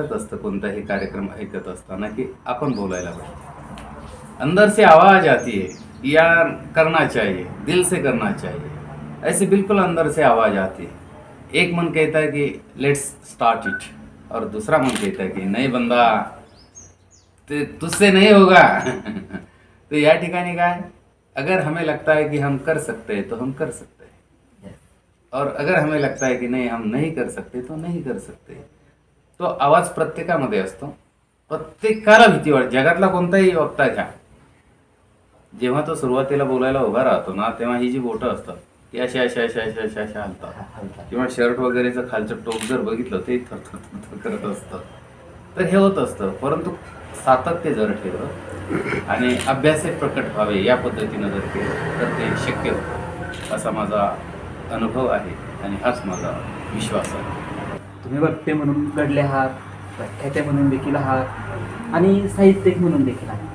वाटत असतं कोणताही कार्यक्रम ऐकत असताना की आपण बोलायला पाहिजे. अंदर से आवाज़ आती है या करना चाहिए दिल से करना चाहिए ऐसे बिल्कुल अंदर से आवाज़ आती है एक मन कहता है कि लेट्स स्टार्ट इट और दूसरा मन कहता है कि नहीं बंदा ते तुझसे नहीं होगा। तो या ठिकाणी काय? अगर हमें लगता है कि हम कर सकते हैं तो हम कर सकते हैं। और अगर हमें लगता है कि नहीं हम नहीं कर सकते तो नहीं कर सकते। तो आवाज प्रत्येकामध्ये असतो. प्रत्येकाला भीती वाटते. जगातला कोणताही वक्ता घ्या. जेव्हा तो सुरुवातीला बोलायला उभा राहतो ना तेव्हा ही जी बोटं असतात ती अशी अशा अशा अशा अशा अशा हलतात. किंवा शर्ट वगैरेचं खालचं टोक जर बघितलं ते थरथर थरथर करत असतं. तर हे होत असतं. परंतु सातत्य जर ठेवलं आणि अभ्यासे प्रकट व्हावे या पद्धतीनं जर केलं तर ते शक्य होतं. असा माझा अनुभव आहे आणि हाच माझा विश्वास आहे. तुम्ही बट्टे म्हणून घडले आहात व्याख्याते म्हणून देखील आहात आणि साहित्यिक म्हणून देखील आहात.